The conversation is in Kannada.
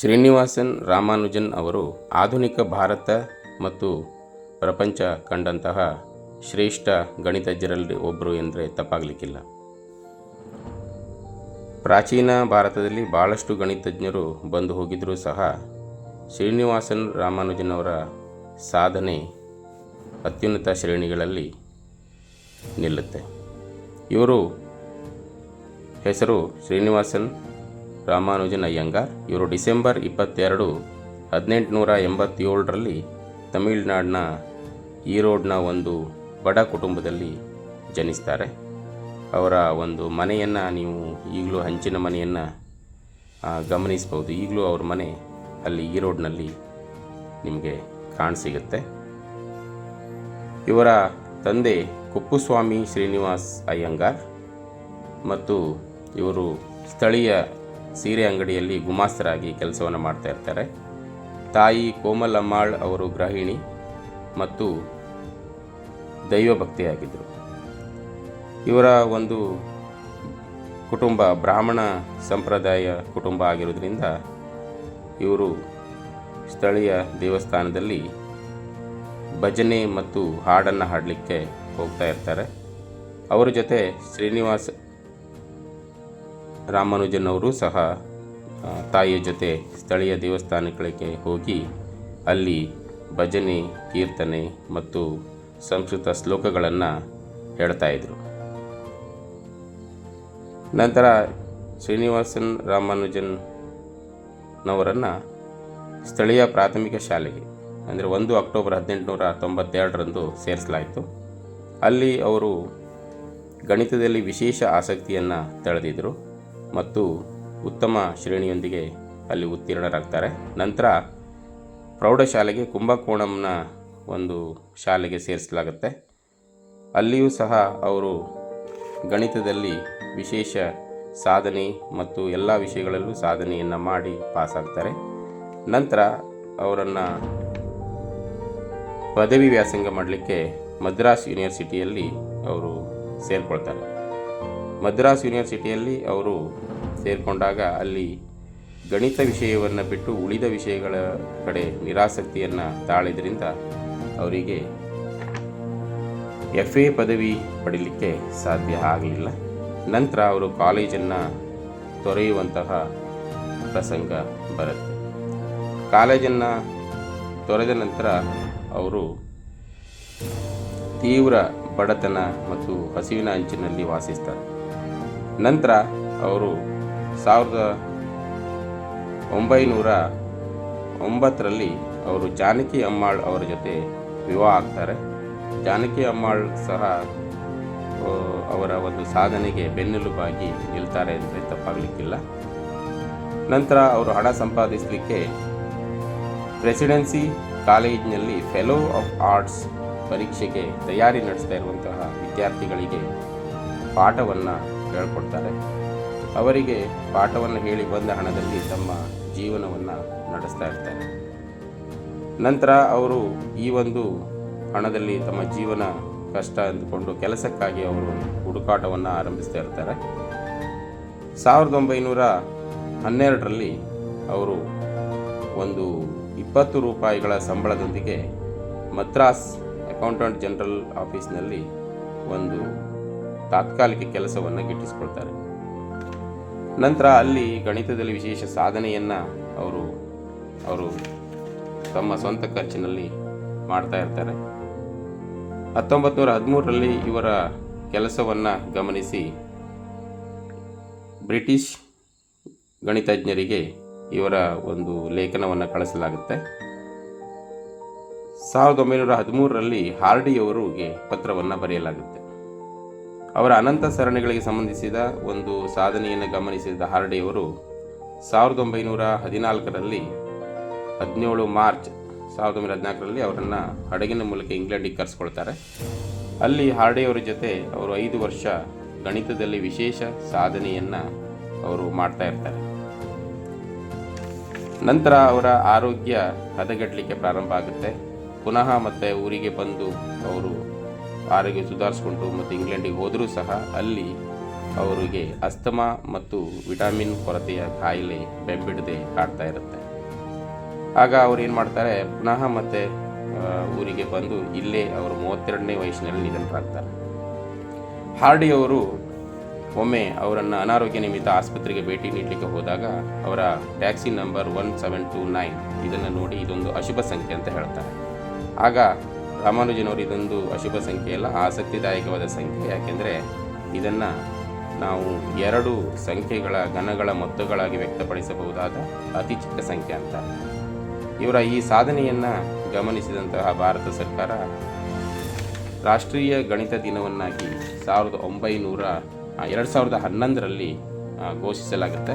ಶ್ರೀನಿವಾಸನ್ ರಾಮಾನುಜನ್ ಅವರು ಆಧುನಿಕ ಭಾರತ ಮತ್ತು ಪ್ರಪಂಚ ಕಂಡಂತಹ ಶ್ರೇಷ್ಠ ಗಣಿತಜ್ಞರಲ್ಲಿ ಒಬ್ಬರು ಎಂದರೆ ತಪ್ಪಾಗಲಿಕ್ಕಿಲ್ಲ. ಪ್ರಾಚೀನ ಭಾರತದಲ್ಲಿ ಭಾಳಷ್ಟು ಗಣಿತಜ್ಞರು ಬಂದು ಹೋಗಿದ್ದರೂ ಸಹ ಶ್ರೀನಿವಾಸನ್ ರಾಮಾನುಜನ್ ಅವರ ಸಾಧನೆ ಅತ್ಯುನ್ನತ ಶ್ರೇಣಿಗಳಲ್ಲಿ ನಿಲ್ಲುತ್ತೆ. ಇವರು ಹೆಸರು ಶ್ರೀನಿವಾಸನ್ ರಾಮಾನುಜನ್ ಅಯ್ಯಂಗಾರ್. ಇವರು ಡಿಸೆಂಬರ್ ಇಪ್ಪತ್ತೆರಡು ಹದಿನೆಂಟುನೂರ ಎಂಬತ್ತೇಳರಲ್ಲಿ ತಮಿಳುನಾಡಿನ ಈರೋಡ್ನ ಒಂದು ಬಡ ಕುಟುಂಬದಲ್ಲಿ ಜನಿಸ್ತಾರೆ. ಅವರ ಒಂದು ಮನೆಯನ್ನು ನೀವು ಈಗಲೂ ಹಂಚಿನ ಮನೆಯನ್ನು ಗಮನಿಸ್ಬೋದು. ಈಗಲೂ ಅವ್ರ ಮನೆ ಅಲ್ಲಿ ಈರೋಡ್ನಲ್ಲಿ ನಿಮಗೆ ಕಾಣಸಿಗುತ್ತೆ. ಇವರ ತಂದೆ ಕುಪ್ಪುಸ್ವಾಮಿ ಶ್ರೀನಿವಾಸ್ ಅಯ್ಯಂಗಾರ್ ಮತ್ತು ಇವರು ಸ್ಥಳೀಯ ಸೀರೆ ಅಂಗಡಿಯಲ್ಲಿ ಗುಮಾಸ್ತರಾಗಿ ಕೆಲಸವನ್ನು ಮಾಡ್ತಾ ಇರ್ತಾರೆ. ತಾಯಿ ಕೋಮಲ್ ಅಮ್ಮಾಳ್ ಅವರು ಗೃಹಿಣಿ ಮತ್ತು ದೈವಭಕ್ತಿಯಾಗಿದ್ದರು. ಇವರ ಒಂದು ಕುಟುಂಬ ಬ್ರಾಹ್ಮಣ ಸಂಪ್ರದಾಯ ಕುಟುಂಬ ಆಗಿರೋದ್ರಿಂದ ಇವರು ಸ್ಥಳೀಯ ದೇವಸ್ಥಾನದಲ್ಲಿ ಭಜನೆ ಮತ್ತು ಹಾಡನ್ನು ಹಾಡಲಿಕ್ಕೆ ಹೋಗ್ತಾ ಇರ್ತಾರೆ. ಅವರ ಜೊತೆ ಶ್ರೀನಿವಾಸ ರಾಮಾನುಜನ್ ಅವರು ಸಹ ತಾಯಿಯ ಜೊತೆ ಸ್ಥಳೀಯ ದೇವಸ್ಥಾನಗಳಿಗೆ ಹೋಗಿ ಅಲ್ಲಿ ಭಜನೆ, ಕೀರ್ತನೆ ಮತ್ತು ಸಂಸ್ಕೃತ ಶ್ಲೋಕಗಳನ್ನು ಹೇಳ್ತಾಯಿದ್ರು ನಂತರ ಶ್ರೀನಿವಾಸನ್ ರಾಮಾನುಜನ್ನವರನ್ನು ಸ್ಥಳೀಯ ಪ್ರಾಥಮಿಕ ಶಾಲೆಗೆ, ಅಂದರೆ ಒಂದು ಅಕ್ಟೋಬರ್ ಹದಿನೆಂಟುನೂರ ತೊಂಬತ್ತೆರಡರಂದು ಸೇರಿಸಲಾಯಿತು. ಅಲ್ಲಿ ಅವರು ಗಣಿತದಲ್ಲಿ ವಿಶೇಷ ಆಸಕ್ತಿಯನ್ನು ತಳೆದಿದ್ದರು ಮತ್ತು ಉತ್ತಮ ಶ್ರೇಣಿಯೊಂದಿಗೆ ಅಲ್ಲಿ ಉತ್ತೀರ್ಣರಾಗ್ತಾರೆ. ನಂತರ ಪ್ರೌಢಶಾಲೆಗೆ ಕುಂಭಕೋಣಂನ ಒಂದು ಶಾಲೆಗೆ ಸೇರಿಸಲಾಗುತ್ತೆ. ಅಲ್ಲಿಯೂ ಸಹ ಅವರು ಗಣಿತದಲ್ಲಿ ವಿಶೇಷ ಸಾಧನೆ ಮತ್ತು ಎಲ್ಲ ವಿಷಯಗಳಲ್ಲೂ ಸಾಧನೆಯನ್ನು ಮಾಡಿ ಪಾಸಾಗ್ತಾರೆ. ನಂತರ ಅವರನ್ನು ಪದವಿ ವ್ಯಾಸಂಗ ಮಾಡಲಿಕ್ಕೆ ಮದ್ರಾಸ್ ಯೂನಿವರ್ಸಿಟಿಯಲ್ಲಿ ಅವರು ಸೇರಿಕೊಳ್ತಾರೆ. ಮದ್ರಾಸ್ ಯೂನಿವರ್ಸಿಟಿಯಲ್ಲಿ ಅವರು ಸೇರಿಕೊಂಡಾಗ ಅಲ್ಲಿ ಗಣಿತ ವಿಷಯವನ್ನು ಬಿಟ್ಟು ಉಳಿದ ವಿಷಯಗಳ ಕಡೆ ನಿರಾಸಕ್ತಿಯನ್ನು ತಾಳಿದ್ರಿಂದ ಅವರಿಗೆ ಎಫ್ ಎ ಪದವಿ ಪಡೀಲಿಕ್ಕೆ ಸಾಧ್ಯ ಆಗಲಿಲ್ಲ. ನಂತರ ಅವರು ಕಾಲೇಜನ್ನು ತೊರೆಯುವಂತಹ ಪ್ರಸಂಗ ಬರುತ್ತೆ. ಕಾಲೇಜನ್ನು ತೊರೆದ ನಂತರ ಅವರು ತೀವ್ರ ಬಡತನ ಮತ್ತು ಹಸಿವಿನ ಅಂಚಿನಲ್ಲಿ ವಾಸಿಸ್ತಾರೆ. ನಂತರ ಅವರು ಸಾವಿರದ ಒಂಬೈನೂರ ಒಂಬತ್ತರಲ್ಲಿ ಅವರು ಜಾನಕಿ ಅಮ್ಮಾಳ್ ಅವರ ಜೊತೆ ವಿವಾಹ ಆಗ್ತಾರೆ. ಜಾನಕಿ ಅಮ್ಮಾಳ್ ಸಹ ಅವರ ಒಂದು ಸಾಧನೆಗೆ ಬೆನ್ನೆಲುಬಾಗಿ ನಿಲ್ತಾರೆ ಅಂದರೆ ತಪ್ಪಾಗಲಿಕ್ಕಿಲ್ಲ. ನಂತರ ಅವರು ಹಣ ಸಂಪಾದಿಸಲಿಕ್ಕೆ ಪ್ರೆಸಿಡೆನ್ಸಿ ಕಾಲೇಜಿನಲ್ಲಿ ಫೆಲೋ ಆಫ್ ಆರ್ಟ್ಸ್ ಪರೀಕ್ಷೆಗೆ ತಯಾರಿ ನಡೆಸ್ತಾ ಇರುವಂತಹ ವಿದ್ಯಾರ್ಥಿಗಳಿಗೆ ಪಾಠವನ್ನು ಹೇಳ್ಕೊಡ್ತಾರೆ. ಅವರಿಗೆ ಪಾಠವನ್ನು ಹೇಳಿ ಬಂದ ಹಣದಲ್ಲಿ ತಮ್ಮ ಜೀವನವನ್ನು ನಡೆಸ್ತಾ ಇರ್ತಾರೆ. ನಂತರ ಅವರು ಈ ಒಂದು ಹಣದಲ್ಲಿ ತಮ್ಮ ಜೀವನ ಕಷ್ಟ ಅಂದುಕೊಂಡು ಕೆಲಸಕ್ಕಾಗಿ ಅವರು ಹುಡುಕಾಟವನ್ನು ಆರಂಭಿಸ್ತಾ ಇರ್ತಾರೆ. ಸಾವಿರದ ಒಂಬೈನೂರ ಹನ್ನೆರಡರಲ್ಲಿ ಅವರು ಒಂದು ಇಪ್ಪತ್ತು ರೂಪಾಯಿಗಳ ಸಂಬಳದೊಂದಿಗೆ ಮದ್ರಾಸ್ ಅಕೌಂಟೆಂಟ್ ಜನರಲ್ ಆಫೀಸ್ನಲ್ಲಿ ಒಂದು ತಾತ್ಕಾಲಿಕ ಕೆಲಸವನ್ನು ಗಿಟ್ಟಿಸಿಕೊಳ್ತಾರೆ. ನಂತರ ಅಲ್ಲಿ ಗಣಿತದಲ್ಲಿ ವಿಶೇಷ ಸಾಧನೆಯನ್ನು ಅವರು ಅವರು ತಮ್ಮ ಸ್ವಂತ ಖರ್ಚಿನಲ್ಲಿ ಮಾಡ್ತಾ ಇರ್ತಾರೆ. ಹತ್ತೊಂಬತ್ತು ನೂರ ಹದಿಮೂರರಲ್ಲಿ ಇವರ ಕೆಲಸವನ್ನು ಗಮನಿಸಿ ಬ್ರಿಟಿಷ್ ಗಣಿತಜ್ಞರಿಗೆ ಇವರ ಒಂದು ಲೇಖನವನ್ನು ಕಳಿಸಲಾಗುತ್ತೆ. ಸಾವಿರದ ಒಂಬೈನೂರ ಹದಿಮೂರರಲ್ಲಿ ಹಾರ್ಡಿಯವರಿಗೆ ಪತ್ರವನ್ನು ಬರೆಯಲಾಗುತ್ತೆ. ಅವರ ಅನಂತ ಸರಣಿಗಳಿಗೆ ಸಂಬಂಧಿಸಿದ ಒಂದು ಸಾಧನೆಯನ್ನು ಗಮನಿಸಿದ ಹಾರ್ಡೆಯವರು ಸಾವಿರದ ಒಂಬೈನೂರ ಹದಿನಾಲ್ಕರಲ್ಲಿ ಹದಿನೇಳು ಮಾರ್ಚ್ ಸಾವಿರದ ಒಂಬೈನೂರ ಹದಿನಾಲ್ಕರಲ್ಲಿ ಅವರನ್ನು ಹಡಗಿನ ಮೂಲಕ ಇಂಗ್ಲೆಂಡಿಗೆ ಕರೆಸ್ಕೊಳ್ತಾರೆ. ಅಲ್ಲಿ ಹಾರ್ಡೆಯವರ ಜೊತೆ ಅವರು ಐದು ವರ್ಷ ಗಣಿತದಲ್ಲಿ ವಿಶೇಷ ಸಾಧನೆಯನ್ನು ಅವರು ಮಾಡ್ತಾ ಇರ್ತಾರೆ. ನಂತರ ಅವರ ಆರೋಗ್ಯ ಹದಗೆಡಲಿಕ್ಕೆ ಪ್ರಾರಂಭ ಆಗುತ್ತೆ. ಪುನಃ ಮತ್ತೆ ಊರಿಗೆ ಬಂದು ಅವರು ಆರೋಗ್ಯ ಸುಧಾರಿಸ್ಕೊಂಡು ಮತ್ತು ಇಂಗ್ಲೆಂಡಿಗೆ ಹೋದರೂ ಸಹ ಅಲ್ಲಿ ಅವರಿಗೆ ಅಸ್ತಮಾ ಮತ್ತು ವಿಟಮಿನ್ ಕೊರತೆಯ ಕಾಯಿಲೆ ಬೆಂಬಿಡದೆ ಕಾಡ್ತಾ ಇರುತ್ತೆ. ಆಗ ಅವ್ರು ಏನು ಮಾಡ್ತಾರೆ, ಪುನಃ ಮತ್ತೆ ಊರಿಗೆ ಬಂದು ಇಲ್ಲೇ ಅವರು ಮೂವತ್ತೆರಡನೇ ವಯಸ್ಸಿನಲ್ಲಿ ನಿಧನರಾಗ್ತಾರೆ. ಹಾರ್ಡಿ ಅವರು ಒಮ್ಮೆ ಅವರನ್ನು ಅನಾರೋಗ್ಯ ನಿಮಿತ್ತ ಆಸ್ಪತ್ರೆಗೆ ಭೇಟಿ ನೀಡಲಿಕ್ಕೆ ಹೋದಾಗ ಅವರ taxi number one seven two nine ಇದನ್ನು ನೋಡಿ ಇದೊಂದು ಅಶುಭ ಸಂಖ್ಯೆ ಅಂತ ಹೇಳ್ತಾರೆ. ಆಗ ರಾಮಾನುಜನವರು ಇದೊಂದು ಅಶುಭ ಸಂಖ್ಯೆ ಅಲ್ಲ, ಆಸಕ್ತಿದಾಯಕವಾದ ಸಂಖ್ಯೆ. ಯಾಕೆಂದರೆ ಇದನ್ನು ನಾವು ಎರಡು ಸಂಖ್ಯೆಗಳ ಘನಗಳ ಮೊತ್ತಗಳಾಗಿ ವ್ಯಕ್ತಪಡಿಸಬಹುದಾದ ಅತಿ ಚಿಕ್ಕ ಸಂಖ್ಯೆ ಅಂತ. ಇವರ ಈ ಸಾಧನೆಯನ್ನು ಗಮನಿಸಿದಂತಹ ಭಾರತ ಸರ್ಕಾರ ರಾಷ್ಟ್ರೀಯ ಗಣಿತ ದಿನವನ್ನಾಗಿ ಸಾವಿರದ ಒಂಬೈನೂರ ಎರಡು ಸಾವಿರದ ಹನ್ನೊಂದರಲ್ಲಿ ಘೋಷಿಸಲಾಗುತ್ತೆ.